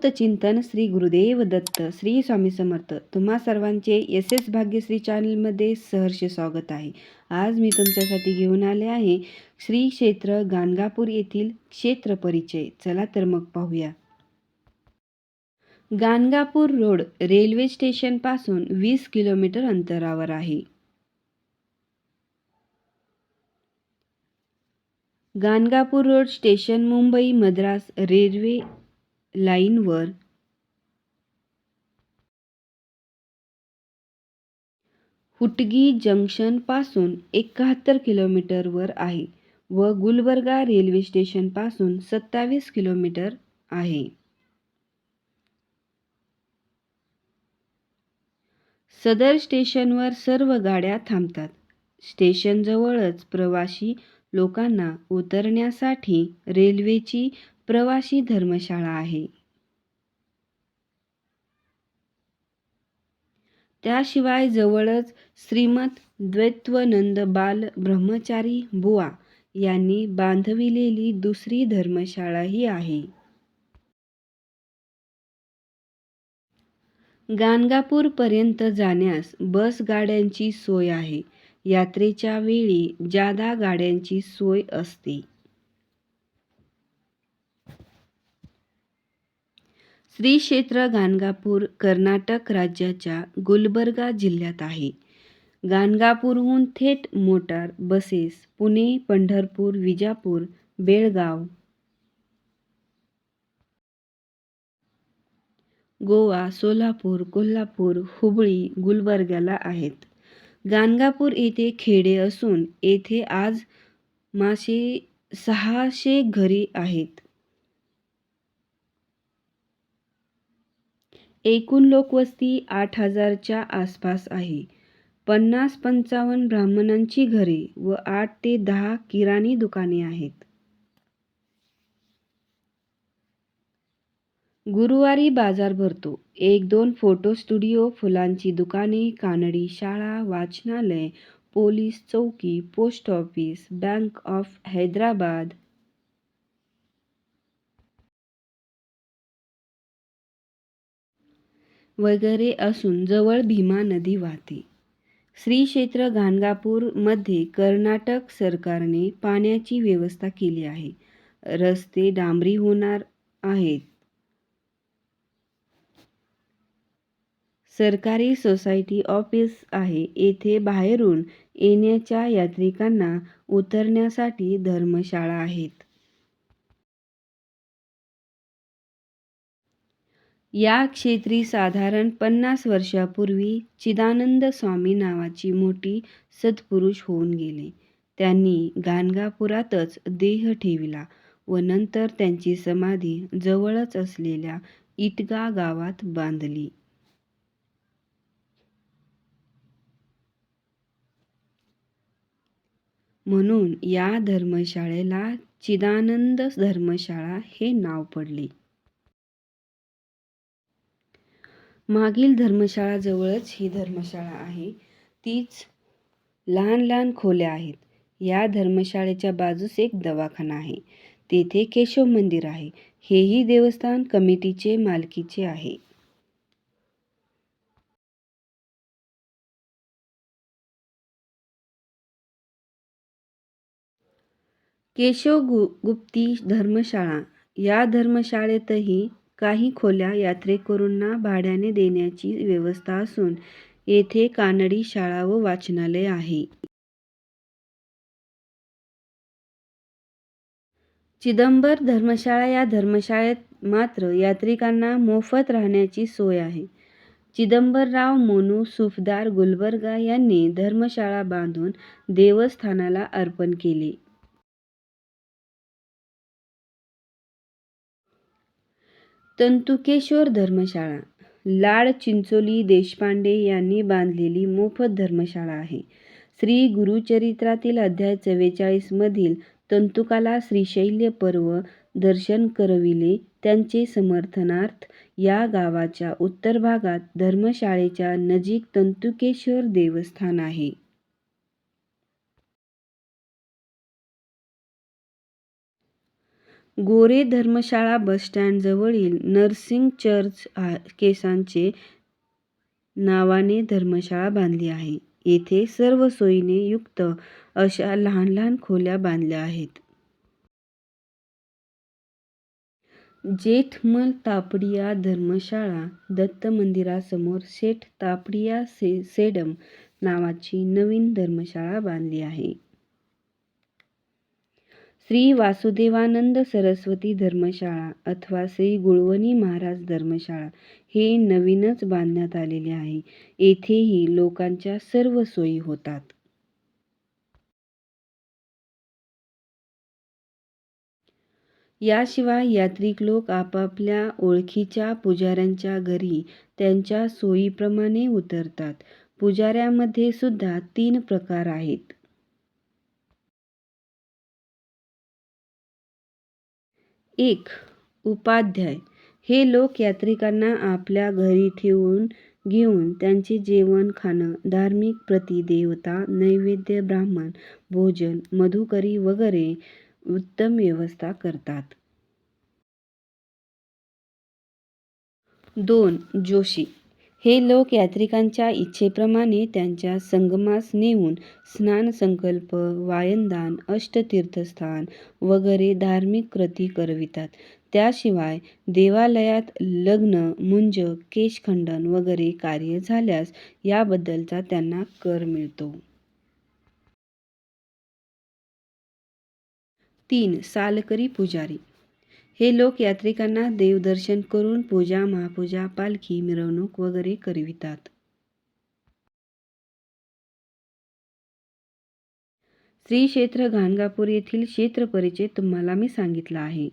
अवधूत चिंतन श्री गुरुदेव दत्त श्री स्वामी समर्थ. तुम्हा सर्वांचे एस एस भाग्यश्री चॅनलमध्ये सहर्ष स्वागत आहे. आज मी तुमच्यासाठी घेऊन आले आहे श्री क्षेत्र गाणगापूर येथील क्षेत्र परिचय. चला तर मग पाहूया. गाणगापूर रोड रेल्वे स्टेशनपासून वीस किलोमीटर अंतरावर आहे. Ganagapur road station Mumbai Madras railway लाईनवर हुटगी जंक्शनपासून एकाहत्तर किलोमीटरवर आहे व गुलबर्गा रेल्वे स्टेशनपासून सत्तावीस किलोमीटर आहे. सदर स्टेशनवर सर्व गाड्या थांबतात. स्टेशनजवळच प्रवासी लोकांना उतरण्यासाठी रेल्वेची प्रवासी धर्मशाळा आहे. त्याशिवाय जवळच श्रीमत द्वैत्वनंद बाल ब्रह्मचारी बुवा यांनी बांधविलेली दुसरी धर्मशाळाही आहे. गाणगापूरपर्यंत जाण्यास बस गाड्यांची सोय आहे. यात्रेच्या वेळी जादा गाड्यांची सोय असते. श्री क्षेत्र गाणगापूर कर्नाटक राज्याच्या गुलबर्गा जिल्ह्यात आहे. गाणगापूरहून थेट मोटार बसेस पुणे पंढरपूर विजापूर बेळगाव. गोवा सोलापूर कोल्हापूर हुबळी गुलबर्ग्याला आहेत. गाणगापूर येथे खेडे असून येथे आज मासे सहाशे घरी आहेत. एकूण लोकवस्ती आठ हजारच्या आसपास आहे. पन्नास पंचावन्न ब्राह्मणांची घरे व आठ ते दहा किराणी दुकाने आहेत. गुरुवारी बाजार भरतो. एक दोन फोटो स्टुडिओ फुलांची दुकाने कानडी शाळा वाचनालय पोलीस चौकी post office bank of Hyderabad वगैरे असून जवळ भीमा नदी वाहते. श्री क्षेत्र गाणगापूरमध्ये कर्नाटक सरकारने पाण्याची व्यवस्था केली आहे. रस्ते डांबरी होणार आहेत. सरकारी सोसायटी ऑफिस आहे. येथे बाहेरून येण्याच्या यात्रिकांना उतरण्यासाठी धर्मशाळा आहेत. या क्षेत्री साधारण पन्नास वर्षापूर्वी चिदानंद स्वामी नावाची मोठी सत्पुरुष होऊन गेले. त्यांनी गाणगापुरातच देह ठेविला व नंतर त्यांची समाधी जवळच असलेल्या इटगा गावात बांधली. म्हणून या धर्मशाळेला चिदानंद धर्मशाळा हे नाव पडले. मागील धर्मशाळाजवळच ही धर्मशाळा आहे. तीच लहान लहान खोल्या आहेत. या धर्मशाळेच्या बाजूस एक दवाखाना आहे. तेथे केशव मंदिर आहे. हेही देवस्थान कमिटीचे मालकीचे आहे. केशव गु गुप्ती धर्मशाळा. या धर्मशाळेतही काही खोल्या यात्रेकरूंना भाड्याने देण्याची व्यवस्था असून येथे कानडी शाळा व वाचनालय आहे. चिदंबर धर्मशाळा या धर्मशाळेत मात्र यात्रिकांना मोफत राहण्याची सोय आहे. चिदंबरराव मोनू सुफदार गुलबर्गा यांनी धर्मशाळा बांधून देवस्थानाला अर्पण केले. तंतुकेश्वर धर्मशाळा. लाड चिंचोली देशपांडे यांनी बांधलेली मोफत धर्मशाळा आहे. श्री गुरुचरित्रातील अध्याय चव्वेचाळीसमधील तंतुकाला श्रीशैल्य पर्व दर्शन करविले त्यांचे समर्थनार्थ या गावाच्या उत्तर भागात धर्मशाळेच्या नजीक तंतुकेश्वर देवस्थान आहे. गोरे धर्मशाळा बसस्टँडजवळील नर्सिंग चर्च आ केसांचे नावाने धर्मशाळा बांधली आहे. येथे सर्व सोयीने युक्त अशा लहान लहान खोल्या बांधल्या आहेत. जेठमल तापडिया धर्मशाळा दत्त मंदिरासमोर शेठ तापडिया सेडम नावाची नवीन धर्मशाळा बांधली आहे. श्री वासुदेवानंद सरस्वती धर्मशाळा अथवा श्री गुळवणी महाराज धर्मशाळा हे नवीनच बांधण्यात आलेले आहे. येथेही लोकांच्या सर्व सोयी होतात. याशिवाय यात्रिक लोक आपापल्या ओळखीच्या पुजाऱ्यांच्या घरी त्यांच्या सोयीप्रमाणे उतरतात. पुजाऱ्यामध्ये सुद्धा तीन प्रकार आहेत. एक. उपाध्याय हे लोक यात्रिकांना आपल्या घरी ठेवून घेऊन त्यांचे जेवण खाणं, धार्मिक प्रतिदेवता नैवेद्य, ब्राह्मण भोजन, मधुकरी वगैरे उत्तम व्यवस्था करतात. दोन. जोशी हे लोक यात्रिकांच्या इच्छेप्रमाणे त्यांच्या संगमास नेऊन स्नान संकल्प, वायनदान, अष्टतीर्थस्थान वगैरे धार्मिक कृती करवितात. त्याशिवाय देवालयात लग्न, मुंज, केशखंडन वगैरे कार्य झाल्यास याबद्दलचा त्यांना कर मिळतो. तीन. सालकरी पुजारी हे लोक यात्रिकांना देवदर्शन करून पूजा, महापूजा, पालखी, मिरवणूक वगैरे करवितात. श्री क्षेत्र घाणगापूर येथील क्षेत्र परिचय तुम्हाला मी सांगितला आहे.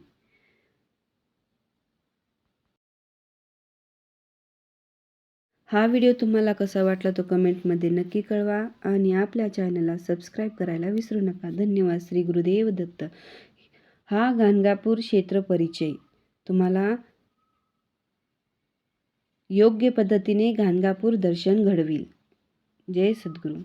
हा व्हिडिओ तुम्हाला कसा वाटला तो कमेंटमध्ये नक्की कळवा आणि आपल्या चॅनलला सबस्क्राईब करायला विसरू नका. धन्यवाद. श्री गुरुदेव दत्त. हा गाणगापूर क्षेत्र परिचय तुम्हाला योग्य पद्धतीने गाणगापूर दर्शन घडविल. जय सद्गुरू